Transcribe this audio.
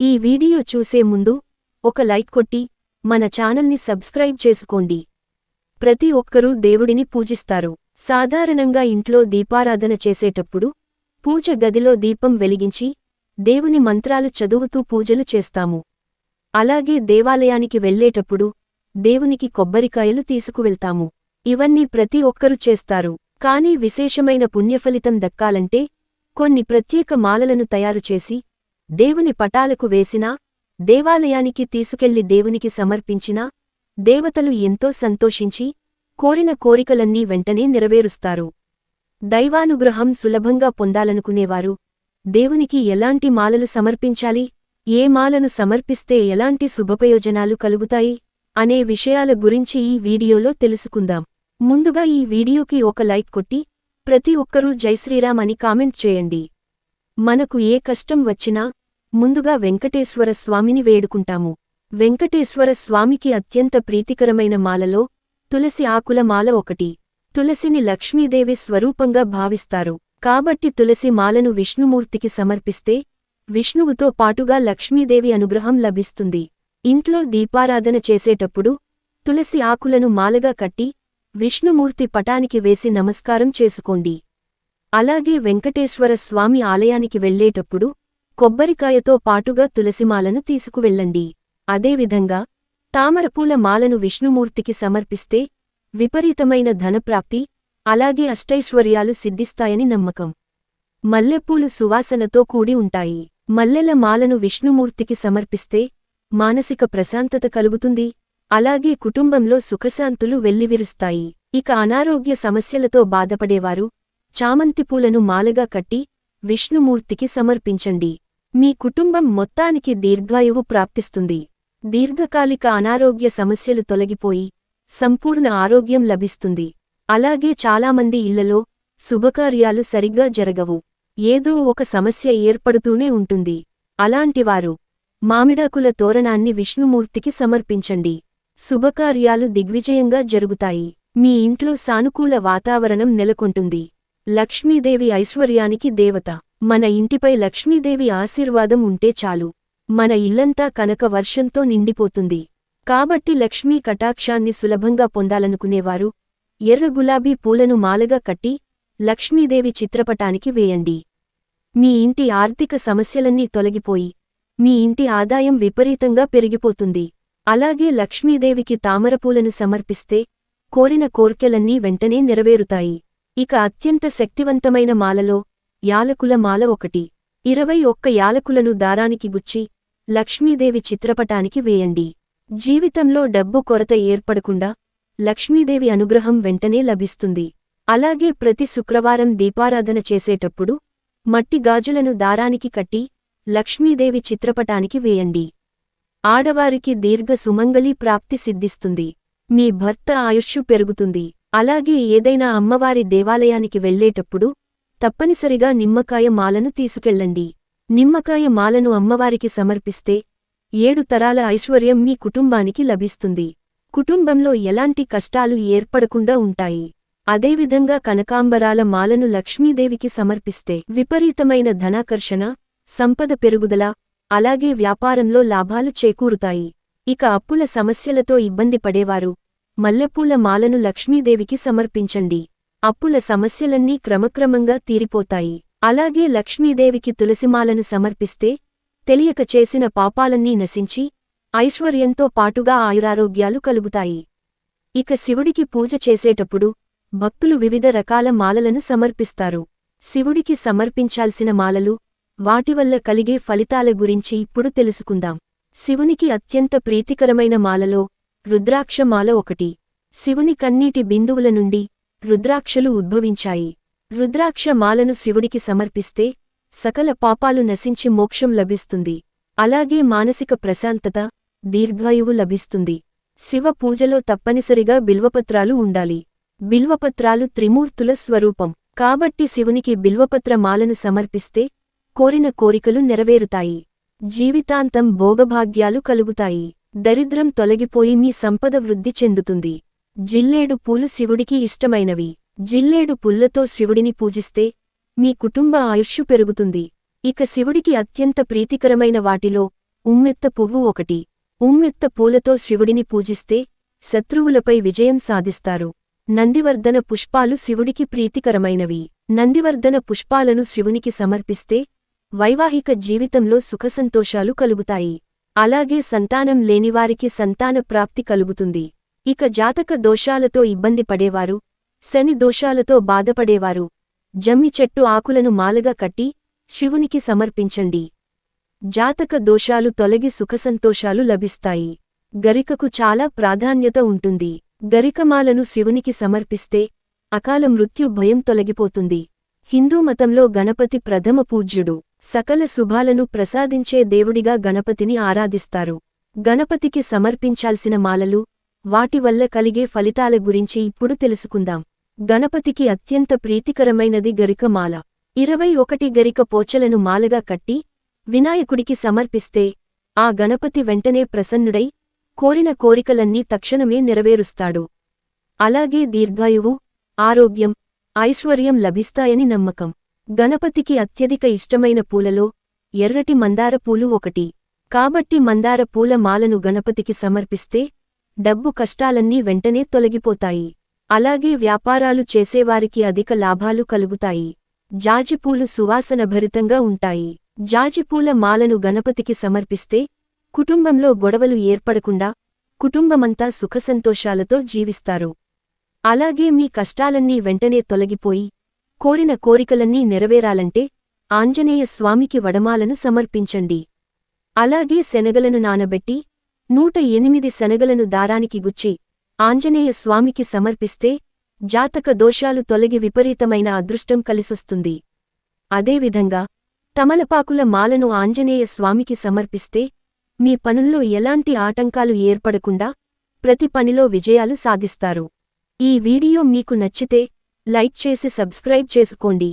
ఈ వీడియో చూసే ముందు ఒక లైక్ కొట్టి మన ఛానల్ని సబ్స్క్రైబ్ చేసుకోండి. ప్రతి ఒక్కరూ దేవుడిని పూజిస్తారు. సాధారణంగా ఇంట్లో దీపారాధన చేసేటప్పుడు పూజ గదిలో దీపం వెలిగించి దేవుని మంత్రాలు చదువుతూ పూజలు చేస్తాము. అలాగే దేవాలయానికి వెళ్ళేటప్పుడు దేవునికి కొబ్బరికాయలు తీసుకువెళ్తాము. ఇవన్నీ ప్రతి ఒక్కరూ చేస్తారు. కానీ విశేషమైన పుణ్యఫలితం దక్కాలంటే కొన్ని ప్రత్యేక మాలలను తయారుచేసి దేవుని పటాలకు వేసినా దేవాలయానికి తీసుకెళ్ళి దేవునికి సమర్పించినా దేవతలు ఎంతో సంతోషించి కోరిన కోరికలన్నీ వెంటనే నెరవేరుస్తారు. దైవానుగ్రహం సులభంగా పొందాలనుకునేవారు. దేవునికి ఎలాంటి మాలలు సమర్పించాలి ఏ మాలను సమర్పిస్తే ఎలాంటి శుభప్రయోజనాలు కలుగుతాయి అనే విషయాల గురించి ఈ వీడియోలో తెలుసుకుందాం. ముందుగా ఈ వీడియోకి ఒక లైక్ కొట్టి ప్రతి ఒక్కరూ జైశ్రీరామ్ అని కామెంట్ చేయండి. మనకు ఏ కష్టం వచ్చినా ముందుగా వెంకటేశ్వర స్వామిని వేడుకుంటాము. వెంకటేశ్వర స్వామికి అత్యంత ప్రీతికరమైన మాలలో తులసి ఆకుల మాల ఒకటి. తులసిని లక్ష్మీదేవి స్వరూపంగా భావిస్తారు. కాబట్టి తులసి మాలను విష్ణుమూర్తికి సమర్పిస్తే విష్ణువుతో పాటుగా లక్ష్మీదేవి అనుగ్రహం లభిస్తుంది. ఇంట్లో దీపారాధన చేసేటప్పుడు తులసి ఆకులను మాలగా కట్టి విష్ణుమూర్తి పటానికి వేసి నమస్కారం చేసుకోండి. అలాగే వెంకటేశ్వర స్వామి ఆలయానికి వెళ్ళేటప్పుడు కొబ్బరికాయతో పాటుగా తులసిమాలను తీసుకువెళ్ళండి. అదేవిధంగా తామరపూల మాలను విష్ణుమూర్తికి సమర్పిస్తే విపరీతమైన ధనప్రాప్తి అలాగే అష్టైశ్వర్యాలు సిద్ధిస్తాయని నమ్మకం. మల్లెపూలు సువాసనతో కూడి ఉంటాయి. మల్లెల మాలను విష్ణుమూర్తికి సమర్పిస్తే మానసిక ప్రశాంతత కలుగుతుంది అలాగే కుటుంబంలో సుఖశాంతులు వెల్లివిరుస్తాయి. ఇక అనారోగ్య సమస్యలతో బాధపడేవారు చామంతి పూలను మాలగా కట్టి విష్ణుమూర్తికి సమర్పించండి. మీ కుటుంబం మొత్తానికి దీర్ఘాయువు ప్రాప్తిస్తుంది. దీర్ఘకాలిక అనారోగ్య సమస్యలు తొలగిపోయి సంపూర్ణ ఆరోగ్యం లభిస్తుంది. అలాగే చాలామంది ఇళ్ళలో శుభకార్యాలు సరిగ్గా జరగవు. ఏదో ఒక సమస్య ఏర్పడుతూనే ఉంటుంది. అలాంటివారు మామిడాకుల తోరణాన్ని విష్ణుమూర్తికి సమర్పించండి. శుభకార్యాలు దిగ్విజయంగా జరుగుతాయి. మీ ఇంట్లో సానుకూల వాతావరణం నెలకొంటుంది. లక్ష్మీదేవి ఐశ్వర్యానికి దేవత. మన ఇంటిపై లక్ష్మీదేవి ఆశీర్వాదం ఉంటే చాలు. మన ఇల్లంతా కనక వర్షంతో నిండిపోతుంది. కాబట్టి లక్ష్మీ కటాక్షాన్ని సులభంగా పొందాలనుకునేవారు. ఎర్ర గులాబీ పూలను మాలగా కట్టి లక్ష్మీదేవి చిత్రపటానికి వేయండి. మీ ఇంటి ఆర్థిక సమస్యలన్నీ తొలగిపోయి మీ ఇంటి ఆదాయం విపరీతంగా పెరిగిపోతుంది. అలాగే లక్ష్మీదేవికి తామరపూలను సమర్పిస్తే కోరిన కోర్కెలన్నీ వెంటనే నెరవేరుతాయి. ఇక అత్యంత శక్తివంతమైన మాలలో యాలకుల మాల ఒకటి. ఇరవై ఒక్క యాలకులను దారానికి గుచ్చి లక్ష్మీదేవి చిత్రపటానికి వేయండి. జీవితంలో డబ్బు కొరత ఏర్పడకుండా లక్ష్మీదేవి అనుగ్రహం వెంటనే లభిస్తుంది. అలాగే ప్రతి శుక్రవారం దీపారాధన చేసేటప్పుడు మట్టి గాజులను దారానికి కట్టి లక్ష్మీదేవి చిత్రపటానికి వేయండి. ఆడవారికి దీర్ఘ సుమంగళి ప్రాప్తి సిద్ధిస్తుంది. మీ భర్త ఆయుష్షు పెరుగుతుంది. అలాగే ఏదైనా అమ్మవారి దేవాలయానికి వెళ్ళేటప్పుడు తప్పనిసరిగా నిమ్మకాయ మాలను తీసుకెళ్ళండి. నిమ్మకాయ మాలను అమ్మవారికి సమర్పిస్తే ఏడు తరాల ఐశ్వర్యం మీ కుటుంబానికి లభిస్తుంది. కుటుంబంలో ఎలాంటి కష్టాలు ఏర్పడకుండా ఉంటాయి. అదేవిధంగా కనకాంబరాల మాలను లక్ష్మీదేవికి సమర్పిస్తే విపరీతమైన ధనాకర్షణ సంపద పెరుగుదల అలాగే వ్యాపారంలో లాభాలు చేకూరుతాయి. ఇక అప్పుల సమస్యలతో ఇబ్బంది పడేవారు మల్లెపూల మాలను లక్ష్మీదేవికి సమర్పించండి. అప్పుల సమస్యలన్నీ క్రమక్రమంగా తీరిపోతాయి. అలాగే లక్ష్మీదేవికి తులసిమాలను సమర్పిస్తే తెలియక చేసిన పాపాలన్నీ నశించి ఐశ్వర్యంతో పాటుగా ఆయురారోగ్యాలు కలుగుతాయి. ఇక శివుడికి పూజ చేసేటప్పుడు భక్తులు వివిధ రకాల మాలలను సమర్పిస్తారు. శివుడికి సమర్పించాల్సిన మాలలు వాటివల్ల కలిగే ఫలితాల గురించి ఇప్పుడు తెలుసుకుందాం. శివునికి అత్యంత ప్రీతికరమైన మాలలో రుద్రాక్షమాల ఒకటి. శివుని కన్నీటి బిందువుల నుండి రుద్రాక్షలు ఉద్భవించాయి. రుద్రాక్ష మాలను శివుడికి సమర్పిస్తే సకల పాపాలు నశించి మోక్షం లభిస్తుంది. అలాగే మానసిక ప్రశాంతత దీర్ఘాయువు లభిస్తుంది. శివ పూజలో తప్పనిసరిగా బిల్వపత్రాలు ఉండాలి. బిల్వపత్రాలు త్రిమూర్తుల స్వరూపం. కాబట్టి శివునికి బిల్వపత్ర మాలను సమర్పిస్తే కోరిన కోరికలు నెరవేరుతాయి. జీవితాంతం భోగభాగ్యాలు కలుగుతాయి. దరిద్రం తొలగిపోయి మీ సంపద వృద్ధి చెందుతుంది. జిల్లేడు పూలు శివుడికి ఇష్టమైనవి. జిల్లేడు పుల్లతో శివుడిని పూజిస్తే మీ కుటుంబ ఆయుష్షు పెరుగుతుంది. ఇక శివుడికి అత్యంత ప్రీతికరమైన వాటిలో ఉమ్మెత్త పువ్వు ఒకటి. ఉమ్మెత్త పూలతో శివుడిని పూజిస్తే శత్రువులపై విజయం సాధిస్తారు. నందివర్ధన పుష్పాలు శివుడికి ప్రీతికరమైనవి. నందివర్ధన పుష్పాలను శివునికి సమర్పిస్తే వైవాహిక జీవితంలో సుఖసంతోషాలు కలుగుతాయి. అలాగే సంతానం లేనివారికి సంతాన ప్రాప్తి కలుగుతుంది. ఇక జాతక దోషాలతో ఇబ్బంది పడేవారు శని దోషాలతో బాధపడేవారు. జమ్మి చెట్టు ఆకులను మాలగా కట్టి శివునికి సమర్పించండి. జాతక దోషాలు తొలగి సుఖసంతోషాలు లభిస్తాయి. గరికకు చాలా ప్రాధాన్యత ఉంటుంది. గరికమాలను శివునికి సమర్పిస్తే అకాల మృత్యు భయం తొలగిపోతుంది. హిందూ మతంలో గణపతి ప్రథమ పూజ్యుడు. సకల శుభాలను ప్రసాదించే దేవుడిగా గణపతిని ఆరాధిస్తారు. గణపతికి సమర్పించాల్సిన మాలలు వాటి వల్ల కలిగే ఫలితాల గురించి ఇప్పుడు తెలుసుకుందాం. గణపతికి అత్యంత ప్రీతికరమైనది గరికమాల. ఇరవై ఒకటి గరిక పోచలను మాలగా కట్టి వినాయకుడికి సమర్పిస్తే ఆ గణపతి వెంటనే ప్రసన్నుడై కోరిన కోరికలన్నీ తక్షణమే నెరవేరుస్తాడు. అలాగే దీర్ఘాయువు ఆరోగ్యం ఐశ్వర్యం లభిస్తాయని నమ్మకం. గణపతికి అత్యధిక ఇష్టమైన పూలలో ఎర్రటి మందార పూలు ఒకటి. కాబట్టి మందార పూల మాలను గణపతికి సమర్పిస్తే డబ్బు కష్టాలన్నీ వెంటనే తొలగిపోతాయి. అలాగే వ్యాపారాలు చేసేవారికి అధిక లాభాలు కలుగుతాయి. జాజిపూలు సువాసనభరితంగా ఉంటాయి. జాజిపూల మాలను గణపతికి సమర్పిస్తే కుటుంబంలో గొడవలు ఏర్పడకుండా కుటుంబమంతా సుఖసంతోషాలతో జీవిస్తారు. అలాగే మీ కష్టాలన్నీ వెంటనే తొలగిపోయి కోరిన కోరికలన్నీ నెరవేరాలంటే ఆంజనేయ స్వామికి వడమాలను సమర్పించండి. అలాగే శనగలను నానబెట్టి నూట ఎనిమిది శనగలను దారానికి గుచ్చి ఆంజనేయ స్వామికి సమర్పిస్తే జాతక దోషాలు తొలగి విపరీతమైన అదృష్టం కలిసొస్తుంది. అదేవిధంగా తమలపాకుల మాలను ఆంజనేయ స్వామికి సమర్పిస్తే మీ పనుల్లో ఎలాంటి ఆటంకాలు ఏర్పడకుండా ప్రతి పనిలో విజయాలు సాధిస్తారు. ఈ వీడియో మీకు నచ్చితే లైక్ చేసి సబ్స్క్రైబ్ చేసుకోండి.